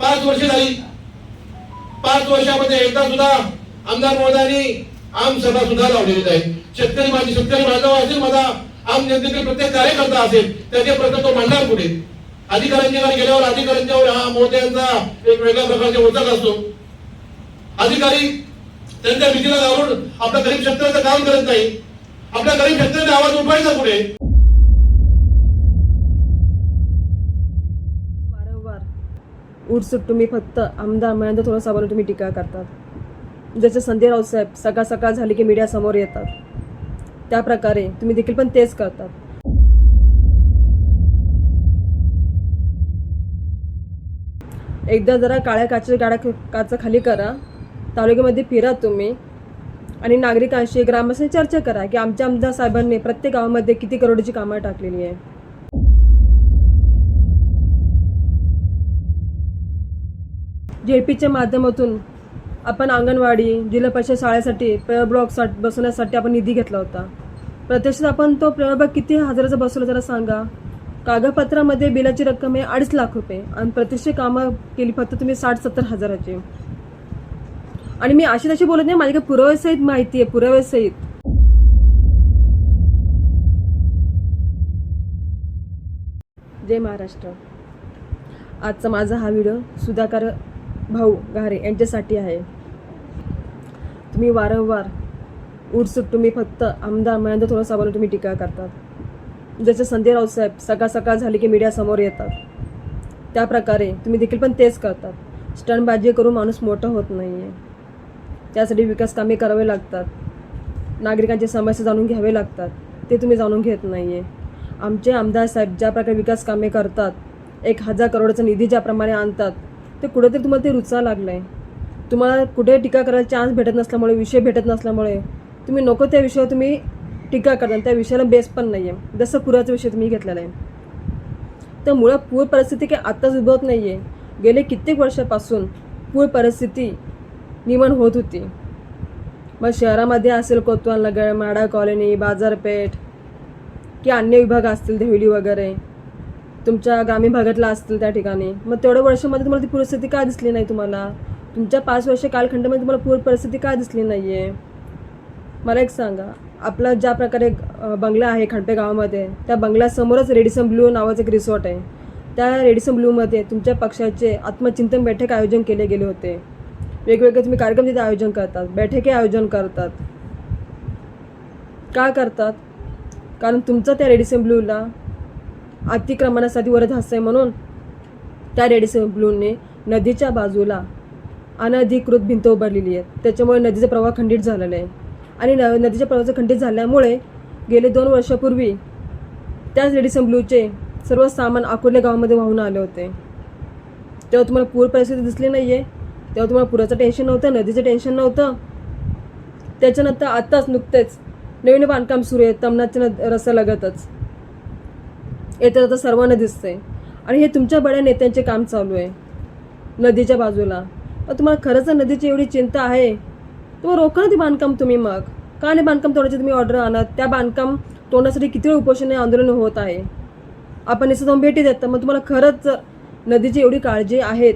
पाच वर्ष झाली. पाच वर्षामध्ये एकदा सुद्धा आमदार महोदयांनी आम सभा सुद्धा लावलेली आहे शेतकरी माझी शेतकरी बांधव असेल माझा आम जनतेतील प्रत्येक कार्यकर्ता असेल त्याचे प्रश्न तो मांडणार पुढे अधिकाऱ्यांच्या गेल्यावर अधिकाऱ्यांच्यावर हा महोदयांचा एक वेगळ्या प्रकारचा ओझक असतो. अधिकारी त्यांच्या भीतीला घालून आपल्या गरीब शेतकऱ्याचं काम करत नाही. आपल्या गरीब शेतकऱ्याचा आवाज उठवायचा कुठे? वारंवार. उठसूट तुम्ही फक्त आमदार महेंद्र थोडं साहेबांवर तुम्ही टीका करतात. जसे संजय राऊत साहेब सकाळ सकाळ झाली की मीडियासमोर येतात. त्या प्रकारे तुम्ही देखील पण तेच करतात. एकदा जरा काळ्या काचे गाड्या काचा खाली करा. तालुक्यामध्ये फिरा तुम्ही. आणि नागरिकांशी ग्रामस्थांनी चर्चा करा की आमच्या आमदार साहेबांनी प्रत्येक गावामध्ये किती करोडची कामं टाकलेली आहे जेपीच्या माध्यमातून आपण अंगणवाडी जिल्हा परिषद शाळेसाठी प्रयोग ब्लॉक बसवण्यासाठी आपण निधी घेतला होता. प्रत्यक्षात आपण तो प्रयोग किती हजाराचा बसवला जरा सांगा. कागदपत्रामध्ये बिलाची रक्कम आहे अडीच लाख रुपये आणि प्रत्यक्ष कामं केली फक्त तुम्ही साठ सत्तर हजाराची. आणि मी अशी तशी बोलत नाही माझ्याकडे पुराव्यासहित माहिती आहे पुराव्यासहित जय महाराष्ट्र. आजचा माझा हा व्हिडिओ सुधाकर भाऊ घारे यांच्यासाठी आहे. तुम्ही वारंवार उठसूट तुम्ही फक्त आमदार महेंद्र थोडं साहेबांवर तुम्ही टीका करतात. जसे संजय राऊतसाहेब सकाळ सकाळ झाली की मीडियासमोर येतात. त्या प्रकारे तुम्ही देखील पण तेच करतात. स्टंटबाजी करून माणूस मोठा होत नाही आहे त्यासाठी विकास कामे करावे लागतात. नागरिकांची समस्या जाणून घ्यावे लागतात. ते तुम्ही जाणून घेत नाही आहे आमचे आमदार साहेब ज्या प्रकारे विकास कामे करतात एक हजार करोडचा निधी ज्याप्रमाणे आणतात ते कुठेतरी तुम्हाला ते रुचा लागलं आहे तुम्हाला कुठे टीका करायला चान्स भेटत नसल्यामुळे विषय भेटत नसल्यामुळे तुम्ही नको त्या विषयावर तुम्ही टीका करता त्या विषयाला बेस पण नाही आहे जसं पुराचा विषय तुम्ही घेतलेला आहे. तर मुळात पूर परिस्थिती काही आत्ताच उद्भवत नाही आहे गेले कित्येक वर्षापासून पूर परिस्थिती निर्माण होत होती. मग शहरामध्ये असेल कोतवाल नगर माडा कॉलनी बाजारपेठ की अन्य विभाग असतील देवली वगैरे. तुमच्या ग्रामीण भागातला असतील त्या ठिकाणी. मग तेवढ्या वर्षामध्ये तुम्हाला ती परिस्थिती का दिसली नाही तुम्हाला? तुमच्या पाच वर्ष कालखंडामध्ये तुम्हाला पूर परिस्थिती का दिसली नाही आहे मला एक सांगा आपला ज्या प्रकारे बंगला आहे खडपे गावामध्ये त्या बंगल्यासमोरच रेडिसन ब्लू नावाचं एक रिसॉर्ट आहे. त्या रेडिसन ब्लूमध्ये तुमच्या पक्षाचे आत्मचिंतन बैठक आयोजन केले गेले होते. वेगवेगळे तुम्ही कार्यक्रम तिथे आयोजन करतात बैठके आयोजन करतात. का करतात? कारण तुमचं त्या रेडिसन ब्लूला अतिक्रमणासाठी वरद हस्त आहे म्हणून त्या रेडिसन ब्लूने नदीच्या बाजूला अनधिकृत भिंत उभारलेली आहे त्याच्यामुळे नदीचा प्रवाह खंडित झालेला आहे. आणि न नदीच्या प्रवाह खंडित झाल्यामुळे गेले दोन वर्षापूर्वी त्याच रेडिसन ब्लूचे सर्व सामान अकोले गावामध्ये वाहून आले होते. तेव्हा तुम्हाला पूर परिस्थिती दिसली नाही आहे तेव्हा तुम्हाला पुराचं टेन्शन नव्हतं नदीचं टेन्शन नव्हतं. त्याच्यानंतर आत्ताच नुकतेच नवीन बांधकाम सुरू आहे तमनाच्या नद लगतच येतं आता सर्वांना दिसतंय. आणि हे तुमच्या बड्या नेत्यांचे काम चालू आहे नदीच्या बाजूला. मग तुम्हाला खरंच नदीची एवढी चिंता आहे? तुम्हाला रोखा ना बांधकाम तुम्ही मग. का नाही बांधकाम तोडायची तुम्ही ऑर्डर आणत? त्या बांधकाम तोडण्यासाठी किती वेळ उपोषण आंदोलन होत आहे? आपण इथं जाऊन भेटी देता मग तुम्हाला खरंच नदीची एवढी काळजी आहेत?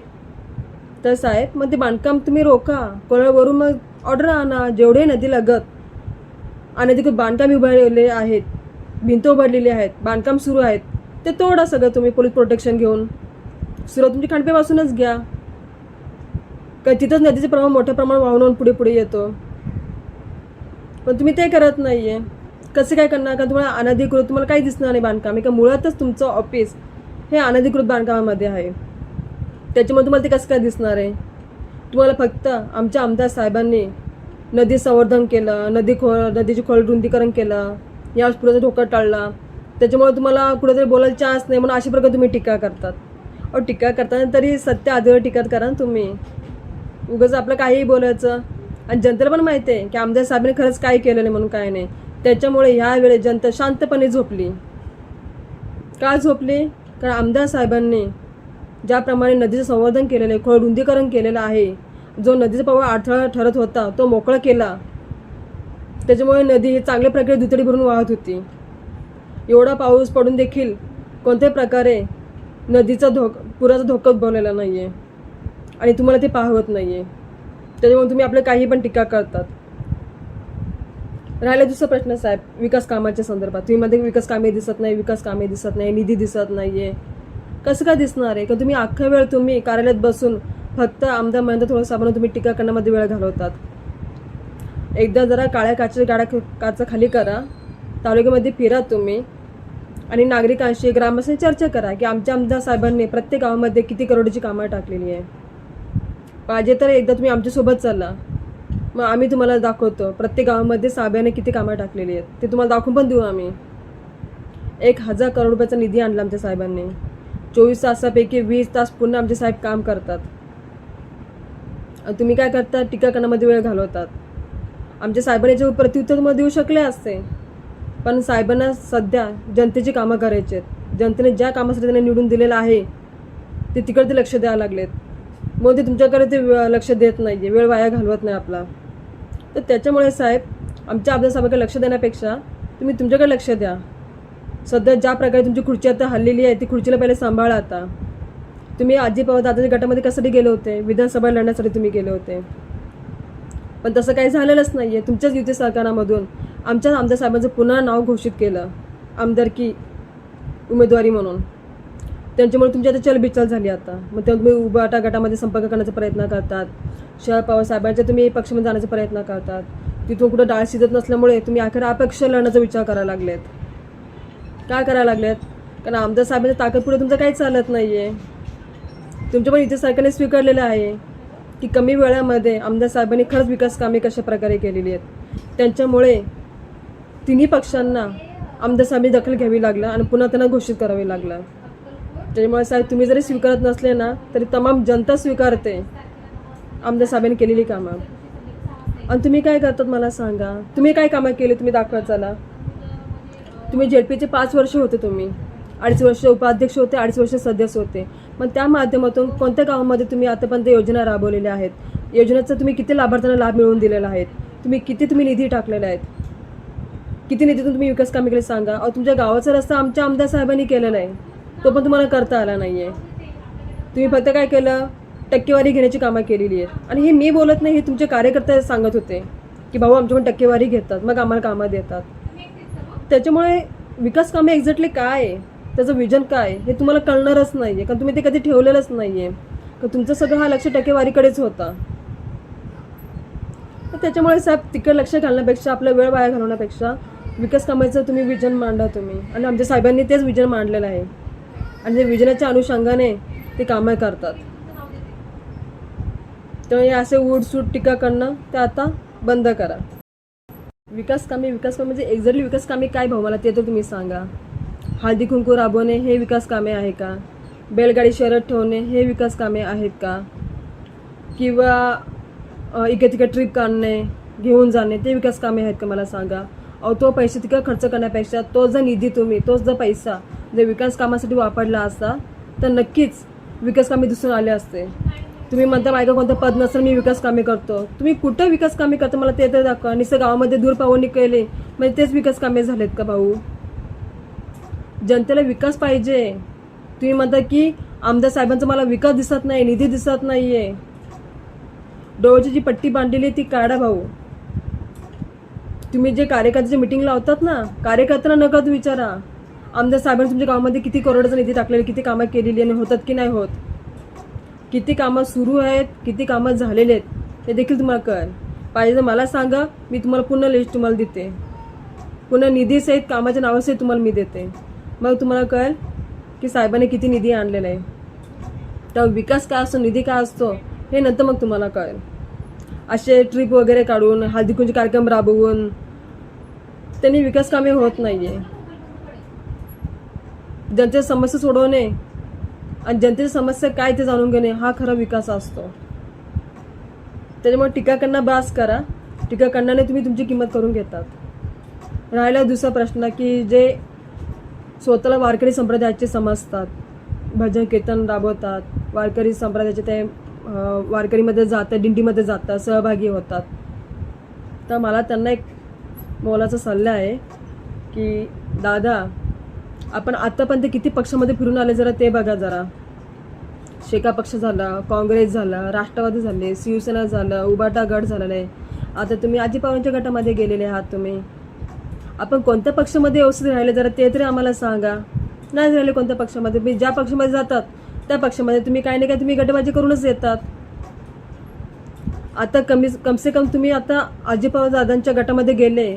तर साहेब मग ते बांधकाम तुम्ही रोखा कोणावरून मग ऑर्डर आणा जेवढे नदी लगत. अनधिकृत बांधकाम उभारलेले आहेत भिंत उभारलेली आहेत बांधकाम सुरू आहेत. ते तोडा सगळं तुम्ही पोलीस प्रोटेक्शन घेऊन. सुरुवात तुमची खांडपेपासूनच घ्या. का तिथंच नदीचे प्रमाण मोठ्या प्रमाणात वाहून वाहून पुढे पुढे येतो. पण तुम्ही ते करत नाही आहे कसं काय करणार? का तुम्हाला अनधिकृत तुम्हाला काही दिसणार नाही बांधकाम. का मुळातच तुमचं ऑफिस हे अनधिकृत बांधकामामध्ये आहे. त्याच्यामुळे तुम्हाला ते कसं काय दिसणार आहे? तुम्हाला फक्त आमच्या आमदार साहेबांनी नदी संवर्धन केलं नदी खो नदीची खोल रुंदीकरण केलं या पुराचा धोका टाळला. त्याच्यामुळे तुम्हाला कुठेतरी बोलायला चान्स नाही म्हणून अशा प्रकारे तुम्ही टीका करतात. अहो टीका करताना तरी सत्य आधीवर टीका करा ना तुम्ही. उगाच आपलं काहीही बोलायचं. आणि जनतेला पण माहिती आहे की आमदार साहेबांनी खरंच काय केलं नाही म्हणून काय नाही. त्याच्यामुळे ह्या वेळेस जनता शांतपणे झोपली. का झोपली? कारण आमदार साहेबांनी ज्याप्रमाणे नदीचं संवर्धन केलेलं आहे खोळ रुंदीकरण केलेलं आहे जो नदीचा प्रवाह अडथळा ठरत होता तो मोकळा केला. त्याच्यामुळे नदी चांगल्या प्रकारे दुतडी भरून वाहत होती. एवढा पाऊस पडून देखील कोणत्याही प्रकारे नदीचा धोक पुराचा धोका उद्भवलेला नाही आहे आणि तुम्हाला ते पाहवत नाही आहे त्याच्यामुळे तुम्ही आपले काही पण टीका करतात. राहिला दुसरा प्रश्न साहेब विकास कामाच्या संदर्भात. तुम्ही मध्ये विकास कामे दिसत नाही विकास कामे दिसत नाही निधी दिसत नाही आहे कसं काय दिसणार आहे? का तुम्ही अख्खा वेळ तुम्ही कार्यालयात बसून फक्त आमदार महेंद्र थोडं साहेबांना तुम्ही टीका करण्यामध्ये वेळ घालवतात? एकदा जरा काळ्या काचेच्या गाड्या काचा खाली करा तालुक्यामध्ये फिरा तुम्ही आणि नागरिकांशी ग्रामस्थांशी चर्चा करा की आमच्या आमदार साहेबांनी प्रत्येक गावामध्ये किती करोडची कामं टाकलेली आहे. पाहिजे तर एकदा तुम्ही आमच्यासोबत चला. मग आम्ही तुम्हाला दाखवतो प्रत्येक गावामध्ये साहेबांनी किती कामं टाकलेली आहेत. ते तुम्हाला दाखवून पण देऊ आम्ही. एक हजार करोड रुपयाचा निधी आणला आमच्या साहेबांनी. चोवीस तासापैकी वीस तास पुन्हा आमचे साहेब काम करतात. आणि तुम्ही काय करता टीका करण्यामध्ये वेळ घालवतात. आमच्या साहेबांनी याच्यावर प्रत्युत्तर मग देऊ शकले असते. पण साहेबांना सध्या जनतेची कामं करायची आहेत. जनतेने ज्या कामासाठी त्यांना निवडून दिलेलं आहे ते तिकडे ते लक्ष द्यायला लागलेत. मग ते तुमच्याकडे ते लक्ष देत नाही आहे वेळ वाया घालवत नाही आपला. तर त्याच्यामुळे साहेब आमच्या आपल्या साहेबाकडे लक्ष देण्यापेक्षा तुम्ही तुमच्याकडे लक्ष द्या. सध्या ज्या प्रकारे तुमची खुर्ची आता हल्लेली आहे ती खुर्चीला पहिले सांभाळा आता. तुम्ही आजी पवार दादाच्या गटामध्ये कशासाठी गेले होते? विधानसभा लढण्यासाठी तुम्ही गेले होते. पण तसं काही झालेलंच नाही आहे तुमच्याच युती सरकारामधून आमच्याच आमदार साहेबांचं पुन्हा नाव घोषित केलं. आमदारकी उमेदवारी म्हणून. त्यांच्यामुळे तुमची आता चलबिचल झाली आता. मग तेव्हा तुम्ही उभाटा गटामध्ये संपर्क करण्याचा प्रयत्न करतात. शरद पवार साहेबांच्या तुम्ही पक्षामध्ये जाण्याचा प्रयत्न करतात. तिथून कुठं डाळ शिजत नसल्यामुळे तुम्ही अखेर अपक्ष लढण्याचा विचार करायला लागलेत. काय करायला लागल्यात कारण आमदार साहेबांच्या ताकद पुढे तुमचं काही चालत नाही आहे तुमच्या पण इथे सरकारने स्वीकारलेलं आहे की कमी वेळामध्ये आमदार साहेबांनी खरंच विकास कामे कशा प्रकारे केलेली आहेत. त्यांच्यामुळे तिन्ही पक्षांना आमदार साहेबांनी दखल घ्यावी लागलं आणि पुन्हा त्यांना घोषित करावे लागलं. त्याच्यामुळे साहेब तुम्ही जरी स्वीकारत नसले ना तरी तमाम जनता स्वीकारते आमदार साहेबांनी केलेली कामं. आणि तुम्ही काय करतात मला सांगा? तुम्ही काय कामं केली? तुम्ही दाखवा चला. तुम्ही जेडपीचे पाच वर्ष होते तुम्ही. अडीच वर्ष उपाध्यक्ष होते अडीच वर्ष सदस्य होते. मग त्या माध्यमातून कोणत्या गावामध्ये तुम्ही आतापर्यंत योजना राबवलेल्या आहेत? योजनेचा तुम्ही किती लाभार्थ्यांना लाभ मिळवून दिलेला आहेत? तुम्ही किती तुम्ही निधी टाकलेला आहेत? किती निधीतून तुम्ही विकास कामे केले सांगा. अहो तुमच्या गावाचा रस्ता आमच्या आमदार साहेबांनी केलेला आहे तो पण तुम्हाला करता आला नाही आहे तुम्ही फक्त काय केलं? टक्केवारी घेण्याची कामं केलेली आहेत. आणि हे मी बोलत नाही हे तुमचे कार्यकर्ते सांगत होते की भाऊ आमच्याकडून टक्केवारी घेतात. मग आम्हाला कामं देतात. त्याच्यामुळे विकास कामे एक्झॅक्टली काय? आहे त्याचं विजन काय? आहे हे तुम्हाला कळणारच नाही आहे कारण तुम्ही ते कधी ठेवलेलंच नाही आहे तुमचं सगळं हा लक्ष टक्केवारीकडेच होता. तर त्याच्यामुळे साहेब तिकडे लक्ष घालण्यापेक्षा आपला वेळ वाया घालवण्यापेक्षा विकास कामाचं तुम्ही विजन मांडा तुम्ही. आणि आमच्या साहेबांनी तेच विजन मांडलेलं आहे. आणि त्या विजनाच्या अनुषंगाने ते कामं करतात. त्यामुळे असे उडसूट टीका करणं ते आता बंद करा. विकास कामे विकास कामे म्हणजे एक्झॅक्टली विकास कामे काय भाऊ मला ते तर तुम्ही सांगा. हळदी कुंकू राबवणे हे विकास कामे आहे का? बैलगाडी शहरात ठेवणे हे विकास कामे आहेत का? किंवा इकडे तिकडे ट्रिप काढणे घेऊन जाणे ते विकास कामे आहेत का मला सांगा? अहो तो पैसे तिकडे खर्च करण्यापेक्षा तो जर निधी तुम्ही तोच जर पैसा जर विकास कामासाठी वापरला असता तर नक्कीच विकास कामे दिसून आले असते. तुम्ही म्हणता माझ्या कोणतं पद नसेल मी विकास कामे करतो. तुम्ही कुठं विकास कामे करता मला ते तर दाखवा. निसं गावामध्ये दूर पावणी केले म्हणजे तेच विकास कामे झालेत का भाऊ? जनतेला विकास पाहिजे. तुम्ही म्हणता की आमदार साहेबांचा मला विकास दिसत नाही निधी दिसत नाहीये. डोळ्याची जी पट्टी बांधलेली आहे ती काढा भाऊ. तुम्ही जे कार्यकर्त्याच्या मिटिंग लावतात ना कार्यकर्त्यांना नका विचारा. आमदार साहेबांनी तुमच्या गावामध्ये किती करोडाचा निधी टाकलेली किती कामं केलेली आणि होतात की नाही होत? किती कामं सुरू आहेत किती कामं झालेले आहेत हे देखील तुम्हाला कळेल. पाहिजे तर मला सांगा मी तुम्हाला पुन्हा लिस्ट तुम्हाला देते. पुन्हा निधीसहित कामाच्या नावासहित तुम्हाला मी देते. मग तुम्हाला कळेल की साहेबांनी किती निधी आणलेला आहे. तर विकास काय असतो निधी काय असतो हे नंतर मग तुम्हाला कळेल. असे ट्रिप वगैरे काढून हळदीकुंज कार्यक्रम राबवून त्यांनी विकास कामे होत नाही आहे जनतेच्या समस्या सोडवणे आणि जनतेची समस्या काय ते जाणून घेणे हा खरा विकास असतो. त्याच्यामुळे टीका बास करा. टीका तुम्ही तुमची किंमत करून घेतात. राहिला दुसरा प्रश्न की जे स्वतःला वारकरी संप्रदायाचे समजतात भजन कीर्तन राबवतात वारकरी संप्रदायाचे ते वारकरीमध्ये जातात दिंडीमध्ये जातात सहभागी होतात. तर मला त्यांना एक मोलाचा सल्ला आहे की दादा आपण आतापर्यंत किती पक्षामध्ये फिरून आले जरा ते बघा जरा. शेका पक्ष झाला काँग्रेस झाला राष्ट्रवादी झाले शिवसेना झालं उबाटा गट झालेला आहे आता तुम्ही आजी पवारांच्या गटामध्ये गेलेले आहात तुम्ही. आपण कोणत्या पक्षामध्ये व्यवस्थित राहिले जरा ते तरी आम्हाला सांगा. नाही राहिले कोणत्या पक्षामध्ये मी ज्या पक्षामध्ये जातात त्या पक्षामध्ये तुम्ही काही ना काही तुम्ही गटबाजी करूनच येतात. आता कमी कमसे कम तुम्ही आता आजी पवार दादांच्या गटामध्ये गेले.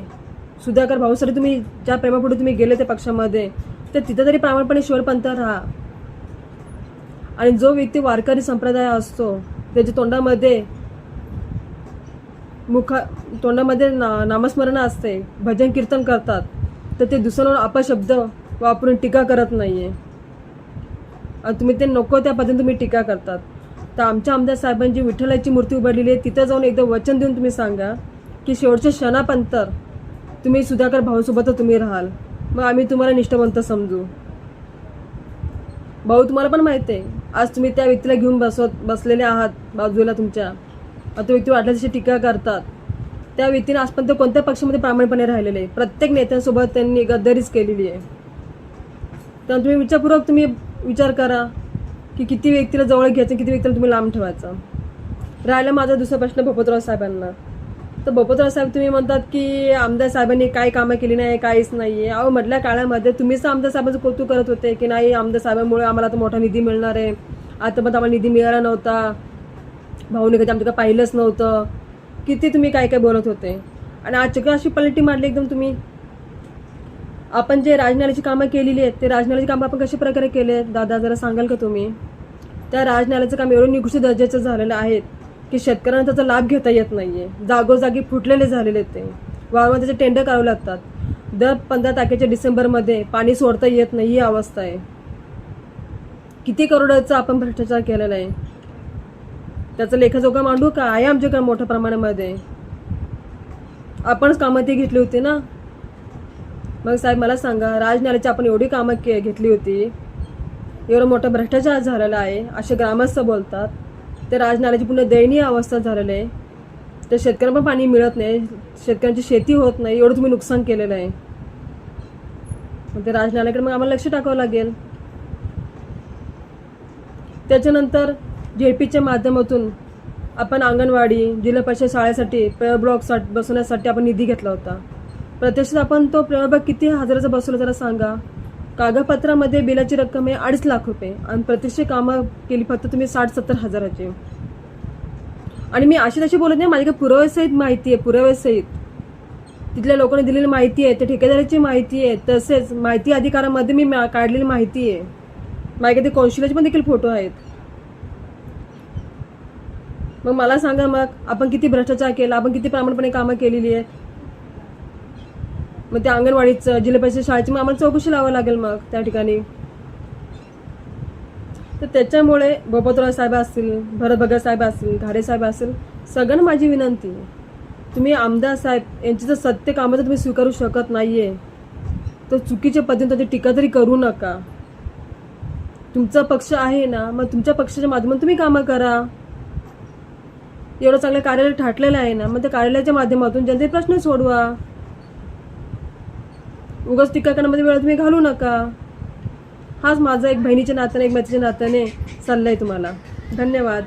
सुधाकर भाऊसाठी तुम्ही ज्या प्रेमापुढे तुम्ही गेले त्या पक्षामध्ये. तर तिथं तरी प्रामाणपणे शिवरपंथ राहा. आणि जो व्यक्ती वारकरी संप्रदाय असतो त्याच्या तोंडामध्ये मुखा तोंडामध्ये ना नामस्मरण असते भजन कीर्तन करतात तर ते दुसऱ्यावर अपशब्द वापरून टीका करत नाहीये. आणि तुम्ही ते नको त्या तुम्ही टीका करतात. तर आमच्या आमदार साहेबांची विठ्ठलाची मूर्ती उभारलेली आहे तिथं जाऊन एकदा वचन देऊन तुम्ही सांगा की शेवटच्या क्षणापंतर तुम्ही सुधाकर भाऊसोबतच तुम्ही राहाल. मग आम्ही तुम्हाला निष्ठावंत समजू. भाऊ तुम्हाला पण माहिती आहे आज तुम्ही त्या व्यक्तीला घेऊन बसवत बसलेले आहात बाजूला तुमच्या. आता व्यक्ती वाटल्या तशी टीका करतात. त्या व्यक्तीने आजपर्यंत कोणत्या पक्षामध्ये प्रामाणिकपणे राहिलेले आहे? प्रत्येक नेत्यांसोबत त्यांनी गद्दारीच केलेली आहे. तर तुम्ही विचारपूर्वक तुम्ही विचार करा की किती व्यक्तीला जवळ घ्यायचं किती व्यक्तीला तुम्ही लांब ठेवायचं. राहिला माझा दुसरा प्रश्न भोपतराव साहेबांना. तर भोपतराव साहेब तुम्ही म्हणतात की आमदार साहेबांनी काय कामं केली नाही काहीच नाही आहे अहो मधल्या काळामध्ये तुम्हीच आमदार साहेबांचं कौतुक करत होते की नाही आमदार साहेबांमुळे आम्हाला तर मोठा निधी मिळणार आहे. आता आम्हाला निधी मिळाला नव्हता. भाऊने कधी आमच्याकडे पाहिलंच नव्हतं. किती तुम्ही काय काय बोलत होते? आणि आजच्या अशी पलटी मारली एकदम तुम्ही. आपण जे राजनाल्याची कामं केलेली आहेत ते राजनाल्याची कामं आपण कशा प्रकारे केले आहेत? दादा जरा सांगाल का तुम्ही? त्या राजनाल्याचं काम एवढं निकृष्ट दर्जाचं झालेलं आहे. की शेतकऱ्यांना त्याचा लाभ घेता येत नाहीये. जागोजागी फुटलेले झालेले ते. वारंवार त्याचे टेंडर करावे लागतात. दर पंधरा तारखेच्या डिसेंबरमध्ये पाणी सोडता येत नाही ही अवस्था आहे. किती करोडाचा आपण भ्रष्टाचार केलेला आहे. त्याचं लेखाजोखा मांडू का? आहे आमच्याकडे मोठ्या प्रमाणामध्ये. आपणच कामं ती घेतली होती ना? मग साहेब मला सांगा राजनाल्याची आपण एवढी कामं के घेतली होती. एवढं मोठा भ्रष्टाचार झालेला आहे. असे ग्रामस्थ बोलतात. ते राजनाल्याची पूर्ण दयनीय अवस्था झालेली आहे. त्या शेतकऱ्यांना पण पाणी मिळत नाही. शेतकऱ्यांची शेती होत नाही. एवढं तुम्ही नुकसान केलेलं आहे. मग ते राजनाल्याकडे मग आम्हाला लक्ष टाकावं लागेल. त्याच्यानंतर जेपीच्या माध्यमातून आपण अंगणवाडी जिल्हा परिषद शाळेसाठी प्रयोग ब्लॉक बसवण्यासाठी आपण निधी घेतला होता. प्रत्यक्षात आपण तो प्रयोग किती हजाराचा बसवला जरा सांगा. कागदपत्रामध्ये बिलाची रक्कम आहे अडीच लाख रुपये आणि प्रत्यक्ष कामं केली फक्त तुम्ही साठ सत्तर हजाराची. आणि मी अशी तशी बोलत नाही माझ्याकडे पुराव्यासहित माहिती आहे पुराव्यासहित तिथल्या लोकांनी दिलेली माहिती आहे त्या ठेकेदाराची माहिती आहे तसेच माहिती अधिकारामध्ये मी काढलेली माहिती आहे. माझ्याकडे कौशल्याचे पण देखील फोटो आहेत. मग मला सांगा मग आपण किती भ्रष्टाचार केला आपण किती प्रामाणिकपणे कामं केलेली आहे? मग त्या अंगणवाडीचं जिल्हा परिषद शाळेची मग आम्हाला चौकशी लावावं लागेल मग त्या ठिकाणी. तर त्याच्यामुळे बोपतराव साहेब असतील भरत भगत साहेब असतील घाडे साहेब असतील सगळ्यांना माझी विनंती तुम्ही आमदार साहेब यांची जर सत्य कामं तुम्ही स्वीकारू शकत नाहीये तर चुकीच्या पद्धतीने त्याची टीका तरी करू नका. तुमचा पक्ष आहे ना मग तुमच्या पक्षाच्या माध्यमातून तुम्ही कामं करा. एवढं चांगलं कार्यालय ठाटलेलं आहे ना मग त्या कार्यालयाच्या माध्यमातून जनते प्रश्न सोडवा. उगाच टीका करण्यामध्ये वेळ तुम्ही घालू नका. हाच माझा एक बहिणीच्या नात्याने एक मैत्रीच्या नात्याने सल्ला आहे तुम्हाला. धन्यवाद.